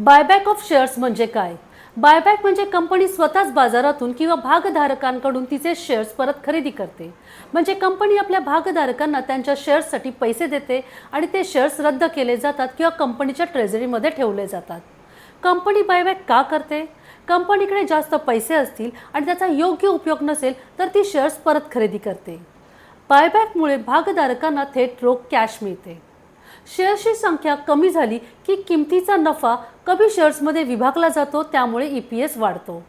Buyback of shares म्हणजे काय? Buyback म्हणजे कंपनी स्वतःच बाजारातून किंवा भागधारकांकडून तिचे शेअर्स परत खरेदी करते. म्हणजे कंपनी आपल्या भागधारकांना त्यांच्या शेअर्ससाठी पैसे देते आणि ते शेअर्स रद्द केले जातात किंवा कंपनीच्या ट्रेझरीमध्ये ठेवले जातात. कंपनी बायबॅक का करते? कंपनीकडे जास्त पैसे असतील आणि त्याचा योग्य उपयोग नसेल तर ती शेअर्स परत खरेदी करते. बायबॅकमुळे भागधारकांना थेट रोख कॅश मिळते. शेअर्सची संख्या कमी झाली की किमतीचा नफा कमी शेअर्समध्ये विभागला जातो त्यामुळे ई पी एस वाढतो.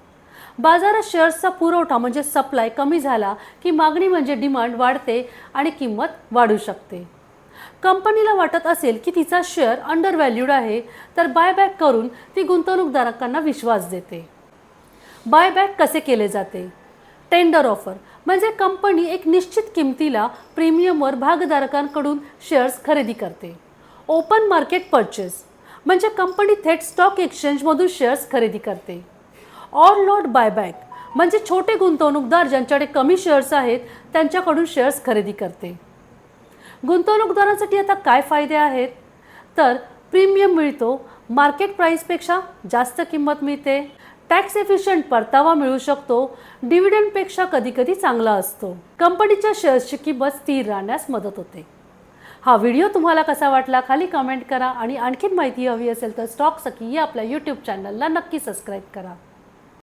बाजारात शेअर्सचा पुरवठा म्हणजे सप्लाय कमी झाला की मागणी म्हणजे डिमांड वाढते आणि किंमत वाढू शकते. कंपनीला वाटत असेल की तिचा शेअर अंडर व्हॅल्यूड आहे तर बायबॅक करून ती गुंतवणूकदारांना विश्वास देते. बायबॅक कसे केले जाते? Tender offer. म्हणजे कंपनी एक निश्चित किमतीला प्रीमियमवर भागधारकांकडून शेअर्स खरेदी करते. ओपन मार्केट पर्चेस म्हणजे कंपनी थेट स्टॉक एक्सचेंजमधून शेअर्स खरेदी करते. ऑर लॉट बायबॅक म्हणजे छोटे गुंतवणूकदार ज्यांच्याकडे कमी शेअर्स आहेत त्यांच्याकडून शेअर्स खरेदी करते. गुंतवणूकदारांसाठी आता काय फायदे आहेत? तर प्रीमियम मिळतो मार्केट प्राईसपेक्षा जास्त किंमत मिळते टॅक्स एफिशियंट परतावा मिळू शकतो डिव्हिडंडपेक्षा कधीकधी चांगला असतो. कंपनीच्या शेअर्सची किंमत स्थिर राहण्यास मदत होते. हा व्हिडिओ तुम्हाला कसा वाटला खाली कमेंट करा आणि आणखीन माहिती हवी असेल तर स्टॉक सखी या आपल्या यूट्यूब चॅनलला नक्की सबस्क्राईब करा.